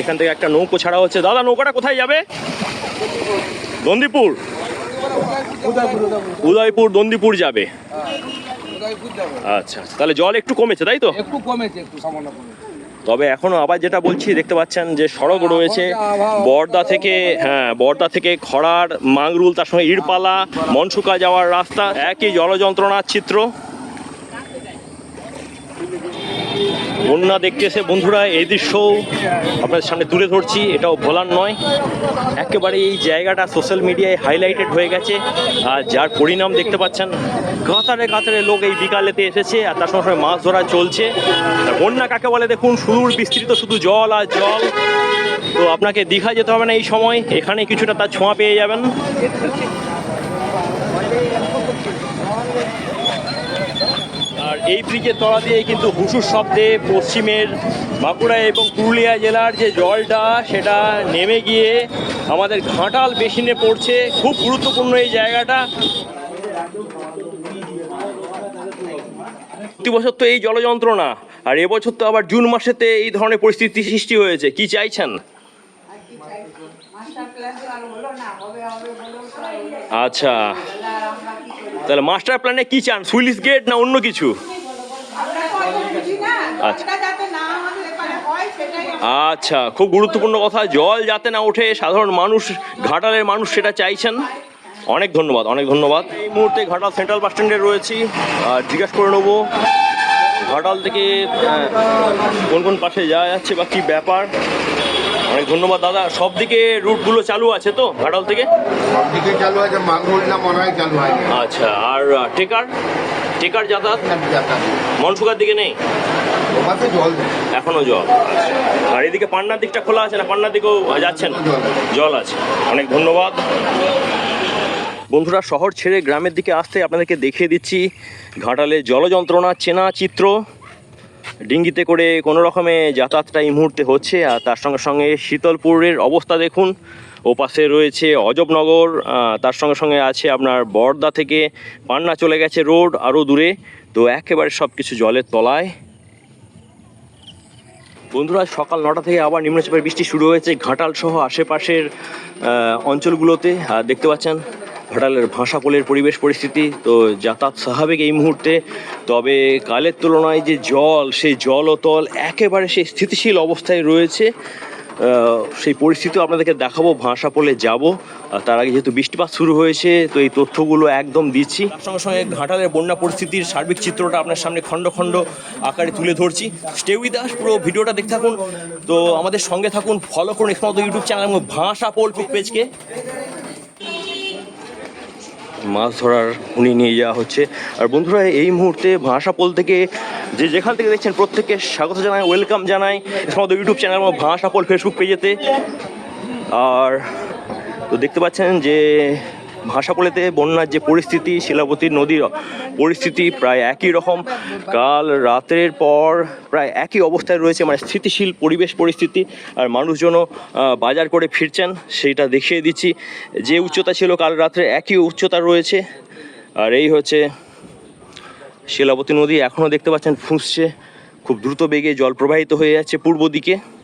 যেখান থেকে একটা নৌকো ছাড়া হচ্ছে। দাদা নৌকাটা কোথায় যাবে? দন্দিপুর। উদয়পুর দন্দিপুর যাবে। আচ্ছা তাহলে জল একটু কমেছে তাই তো? একটু কমেছে একটু সামান্য কমেছে। তবে এখনও আবার যেটা বলছি দেখতে পাচ্ছেন যে সড়ক রয়েছে। বর্দা থেকে হ্যাঁ বর্দা থেকে খড়ার মাংরুল তার সঙ্গে ইড়পালা মনসুকা যাওয়ার রাস্তা। একই জলযন্ত্রণার চিত্র বন্যা দেখতে এসে বন্ধুরা, এই দৃশ্যও আপনাদের সামনে তুলে ধরছি। এটাও ভোলার নয়। একেবারে এই জায়গাটা সোশ্যাল মিডিয়ায় হাইলাইটেড হয়ে গেছে। আর যার পরিণাম দেখতে পাচ্ছেন, কাতারে কাতারে লোক এই বিকালেতে এসেছে আর তার সঙ্গে মাছ ধরা চলছে। বন্যা কাকে বলে? দেখুন, সুদূর বিস্তৃত শুধু জল আর জল। তো আপনাকে দীঘা যেতে হবে না এই সময়। এখানে কিছুটা তার ছোঁয়া পেয়ে যাবেন। আর এই ব্রিজের তলা দিয়ে কিন্তু হুসুর শব্দে পশ্চিমের বাঁকুড়া এবং পুরুলিয়া জেলার যে জলটা, সেটা নেমে গিয়ে আমাদের ঘাটাল বেসিনে পড়ছে। খুব গুরুত্বপূর্ণ এই জায়গাটা। প্রতি বছর তো এই জলযন্ত্রণা, আর এবছর তো আবার জুন মাসেতে এই ধরনের পরিস্থিতি সৃষ্টি হয়েছে। কি চাইছেন মাস্টার ক্লাস আর হলো না হবে হবে বলেও তো হলো না। আচ্ছা? তাহলে মাস্টার প্ল্যানে কি চান সুইলিশ গেট না অন্য কিছু। আচ্ছা। আচ্ছা খুব গুরুত্বপূর্ণ কথা জল যাতে না ওঠে, সাধারণ মানুষ, ঘাটালের মানুষ সেটা চাইছেন অনেক ধন্যবাদ অনেক ধন্যবাদ এই মুহূর্তে ঘাটাল সেন্ট্রাল বাস স্ট্যান্ডে রয়েছি আর জিজ্ঞাসা করে নেব, ঘাটাল থেকে কোন কোন পাশে যাওয়া যাচ্ছে বা কী ব্যাপার অনেক ধন্যবাদ দাদা। সব দিকে রুটগুলো চালু আছে তো ঘাটাল থেকে? সবদিকে চালু আছে মাগুরটা মনে হয় চালু হয়নি। আচ্ছা আর টেকার? টেকার যাতায়াত? যাতায়াত। মনসুকার দিকে নেই? ওখানে জল এখনও জল। আর এদিকে পান্নার দিকটা খোলা আছে না? পান্নার দিকেও যাচ্ছেন জল আছে। অনেক ধন্যবাদ। বন্ধুরা শহর ছেড়ে গ্রামের দিকে আসতে আপনাদেরকে দেখিয়ে দিচ্ছি ঘাটালে জলযন্ত্রণা চেনা চিত্র। ডিঙ্গিতে করে কোনো রকমে যাতায়াতটা এই মুহূর্তে হচ্ছে, আর তার সঙ্গে সঙ্গে শীতলপুরের অবস্থা দেখুন। ও পাশে রয়েছে অজবনগর তার সঙ্গে সঙ্গে আছে আপনার বর্দা থেকে পান্না চলে গেছে রোড আরও দূরে। তো একেবারে সব কিছু জলের তলায়। বন্ধুরা, সকাল নটা থেকে আবার নিম্নচাপের বৃষ্টি শুরু হয়েছে ঘাটাল সহ আশেপাশের অঞ্চলগুলোতে দেখতে পাচ্ছেন। ঘাটালের ভাষাপোলের পরিবেশ পরিস্থিতি, তো যাতায়াত স্বাভাবিক এই মুহূর্তে। তবে কালের তুলনায় যে জল, সেই জল ও তল একেবারে সেই স্থিতিশীল অবস্থায় রয়েছে। সেই পরিস্থিতিও আপনাদেরকে দেখাবো ভাষাপোলে যাব। আর তার আগে যেহেতু বৃষ্টিপাত শুরু হয়েছে, তো এই তথ্যগুলো একদম দিচ্ছি। সঙ্গে সঙ্গে ঘাটালের বন্যা পরিস্থিতির সার্বিক চিত্রটা আপনার সামনে খণ্ড খণ্ড আকারে তুলে ধরছি। স্টে উইথ আস পুরো ভিডিওটা দেখতে থাকুন। তো আমাদের সঙ্গে থাকুন ফলো করুন একমাত্র ইউটিউব চ্যানেল এবং ভাষা পোল পেজকে মাছ ধরার উনি নিয়ে যাওয়া হচ্ছে। আর বন্ধুরা, এই মুহূর্তে ভাষাপোল থেকে যে যেখান থেকে দেখছেন প্রত্যেককে স্বাগত জানাই, ওয়েলকাম জানাই। আমাদের ইউটিউব চ্যানেল এবং ভাষাপোল ফেসবুক পেজেতে আর তো দেখতে পাচ্ছেন যে ভাষাপোলেতে বন্যার যে পরিস্থিতি, শিলাবতী নদীর পরিস্থিতি প্রায় একই রকম। কাল রাতের পর প্রায় একই অবস্থায় রয়েছে মানে স্থিতিশীল পরিবেশ পরিস্থিতি। আর মানুষজনও বাজার করে ফিরছেন, সেইটা দেখিয়ে দিচ্ছি। যে উচ্চতা ছিল কাল রাত্রে, একই উচ্চতা রয়েছে। আর এই হচ্ছে শিলাবতী নদী, এখনও দেখতে পাচ্ছেন ফুঁসছে। খুব দ্রুত বেগে জল প্রবাহিত হয়ে যাচ্ছে পূর্ব দিকে।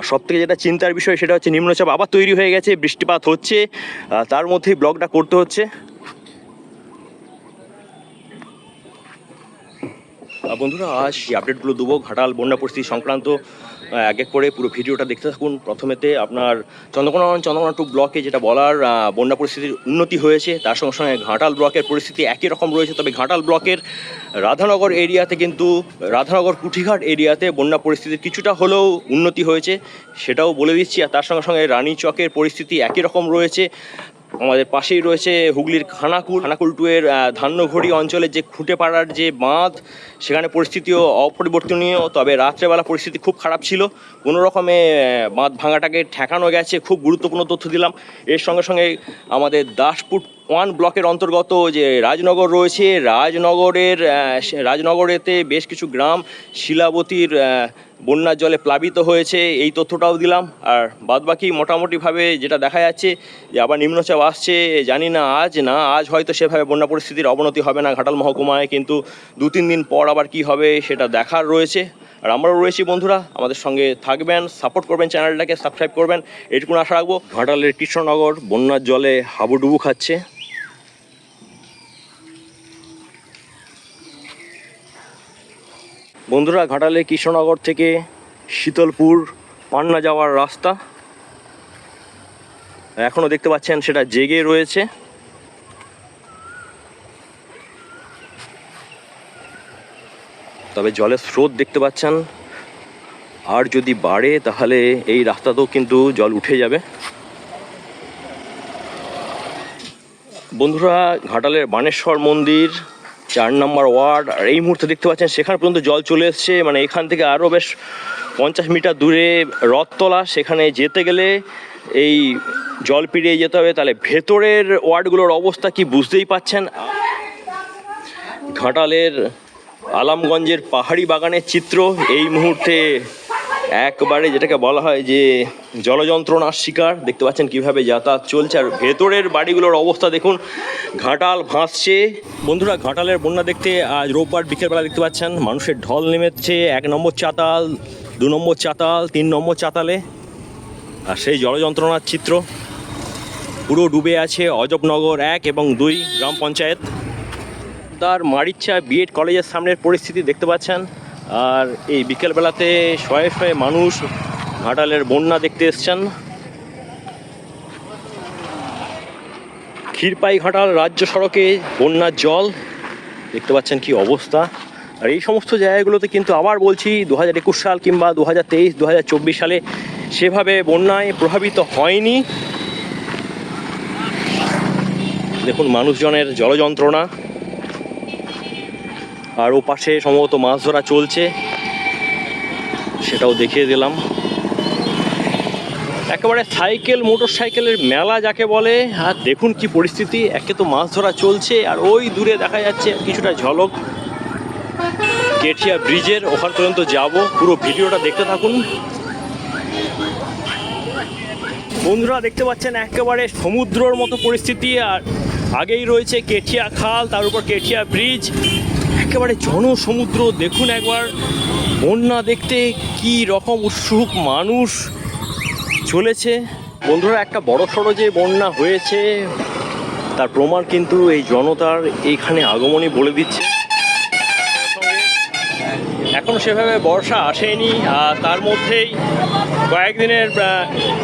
আর সব থেকে যেটা চিন্তার বিষয় সেটা হচ্ছে নিম্নচাপ আবার তৈরি হয়ে গেছে, বৃষ্টিপাত হচ্ছে তার মধ্যেই ব্লগটা করতে হচ্ছে। বন্ধুরা, আজ আপডেটগুলো দেবো, ঘাটাল, বন্যা পরিস্থিতি সংক্রান্ত এক এক করে পুরো ভিডিওটা দেখতে থাকুন। প্রথমেতে আপনার চন্দ্রকোনা চন্দ্রকোনা টু ব্লকে যেটা বলার বন্যা পরিস্থিতির উন্নতি হয়েছে, তার সঙ্গে সঙ্গে ঘাটাল ব্লকের পরিস্থিতি একই রকম রয়েছে। তবে ঘাটাল ব্লকের রাধানগর এরিয়াতে কিন্তু, রাধানগর কুঠিঘাট এরিয়াতে বন্যা পরিস্থিতির কিছুটা হলেও উন্নতি হয়েছে, সেটাও বলে দিচ্ছি। আর তার সঙ্গে সঙ্গে রানী চকের পরিস্থিতি একই রকম রয়েছে। আমাদের পাশেই রয়েছে হুগলির খানাকুল। খানাকুল টু এর ধান্যঘড়ি অঞ্চলের যে খুঁটে পাড়ার যে বাঁধ, সেখানে পরিস্থিতিও অপরিবর্তনীয়, তবে রাত্রেবেলা পরিস্থিতি খুব খারাপ ছিল। কোনো রকমে বাঁধ ভাঙাটাকে ঠেকানো গেছে, খুব গুরুত্বপূর্ণ তথ্য দিলাম। এর সঙ্গে সঙ্গে আমাদের দাসপুর ওয়ান ব্লকের অন্তর্গত যে রাজনগর রয়েছে, রাজনগরের রাজনগরেতে বেশ কিছু গ্রাম, শিলাবতীর বন্যার জলে প্লাবিত হয়েছে, এই তথ্যটাও দিলাম। আর বাদবাকি মোটামুটিভাবে যেটা দেখা যাচ্ছে, যে আবার নিম্নচাপ আসছে, জানি না আজ না আজ হয়তো সেভাবে বন্যা পরিস্থিতির অবনতি হবে না ঘাটাল মহকুমায়, কিন্তু দু তিন দিন পর আবার কি হবে সেটা দেখার রয়েছে। আর আমরাও রয়েছি বন্ধুরা, আমাদের সঙ্গে থাকবেন, সাপোর্ট করবেন চ্যানেলটাকে, সাবস্ক্রাইব করবেন এইটুকুন আশা রাখব। ঘাটালের কৃষ্ণনগর বন্যার জলে হাবুডুবু খাচ্ছে। বন্ধুরা ঘাটালে কৃষ্ণনগর থেকে শীতলপুর, পান্না যাওয়ার রাস্তা। এখনও দেখতে পাচ্ছেন সেটা জেগে রয়েছে। তবে জলের স্রোত দেখতে পাচ্ছেন। আর যদি বাড়ে, তাহলে এই রাস্তাতেও কিন্তু জল উঠে যাবে। বন্ধুরা, ঘাটালের বানেশ্বর মন্দির চার নম্বর ওয়ার্ড, আর এই মুহূর্তে দেখতে পাচ্ছেন সেখানে পর্যন্ত জল চলে এসছে। মানে এখান থেকে আরও বেশ পঞ্চাশ মিটার দূরে রথতলা, সেখানে যেতে গেলে এই জল পেরিয়ে যেতে হবে। তাহলে ভেতরের ওয়ার্ডগুলোর অবস্থা কি বুঝতেই পাচ্ছেন? ঘাটালের আলামগঞ্জের পাহাড়ি বাগানের চিত্র, এই মুহূর্তে একবারে যেটাকে বলা হয় যে জলযন্ত্রণার শিকার, দেখতে পাচ্ছেন কীভাবে যাতায়াত চলছে, আর ভেতরের বাড়িগুলোর অবস্থা দেখুন, ঘাটাল ভাসছে। বন্ধুরা, ঘাটালের বন্যা দেখতে আজ রোববার বিকেলবেলা দেখতে পাচ্ছেন, মানুষের ঢল নেমেছে, এক নম্বর চাতাল, দু নম্বর চাতাল, তিন নম্বর চাতালে। আর সেই জলযন্ত্রণার চিত্র পুরো ডুবে আছে অজবনগর এক এবং দুই গ্রাম পঞ্চায়েত। তার মারিচ্ছা বিএড কলেজের সামনের পরিস্থিতি দেখতে পাচ্ছেন আর এই বিকেলবেলাতে শয়ে শয়ে মানুষ ঘাটালের বন্যা দেখতে এসছেন। ক্ষীরপাই ঘাটাল রাজ্য সড়কে বন্যার জল, দেখতে পাচ্ছেন কি অবস্থা। আর এই সমস্ত জায়গাগুলোতে কিন্তু আবার বলছি দু হাজার একুশ সাল কিংবা দু হাজার তেইশ দু হাজার চব্বিশ সালে সেভাবে বন্যায় প্রভাবিত হয়নি। দেখুন, মানুষজনের জলযন্ত্রণা আর ও পাশে সম্ভবত মাছ ধরা চলছে। সেটাও দেখিয়ে দিলাম। একেবারে সাইকেল মোটর সাইকেলের মেলা যাকে বলে, আর দেখুন কি পরিস্থিতি। একে তো মাছ ধরা চলছে, আর ওই দূরে দেখা যাচ্ছে কিছুটা ঝলক। কেটিয়া ব্রিজের ওখান পর্যন্ত যাব। পুরো ভিডিওটা দেখতে থাকুন। বন্ধুরা, দেখতে পাচ্ছেন একেবারে সমুদ্রর মতো পরিস্থিতি, আর আগেই রয়েছে কেঠিয়া খাল, তার উপর কেঠিয়া ব্রিজ। একেবারে জনসমুদ্র। দেখুন একবার, বন্যা দেখতে কি রকম উৎসুক মানুষ চলেছে। বন্ধুরা, একটা বড় সড়ো যে বন্যা হয়েছে, তার প্রমাণ কিন্তু এই জনতার এইখানে আগমনই বলে দিচ্ছে। এখন সেভাবে বর্ষা আসেনি, আর তার মধ্যেই কয়েকদিনের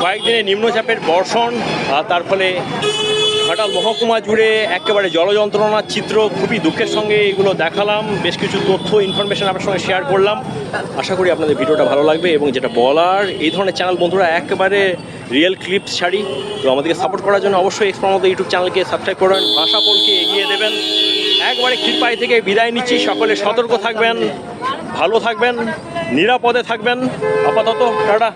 কয়েকদিনের নিম্নচাপের বর্ষণ, আর তার ফলে ঘাটাল মহকুমা জুড়ে একেবারে জলযন্ত্রণার চিত্র, খুবই দুঃখের সঙ্গে এগুলো দেখালাম, বেশ কিছু তথ্য ইনফরমেশন আপনার সঙ্গে শেয়ার করলাম। আশা করি আপনাদের ভিডিওটা ভালো লাগবে এবং যেটা বলার, এই ধরনের চ্যানেল বন্ধুরা একেবারে রিয়েল ক্লিপস ছাড়ি তো আমাদেরকে সাপোর্ট করার জন্য অবশ্যই এক্সপ্রার মতো ইউটিউব চ্যানেলকে সাবস্ক্রাইব করবেন, ভাষা পোলকে এগিয়ে দেবেন। একবারে কৃপাই থেকে বিদায় নিচ্ছি, সকলে সতর্ক থাকবেন, ভালো থাকবেন, নিরাপদে থাকবেন। আপাতত, টাটা।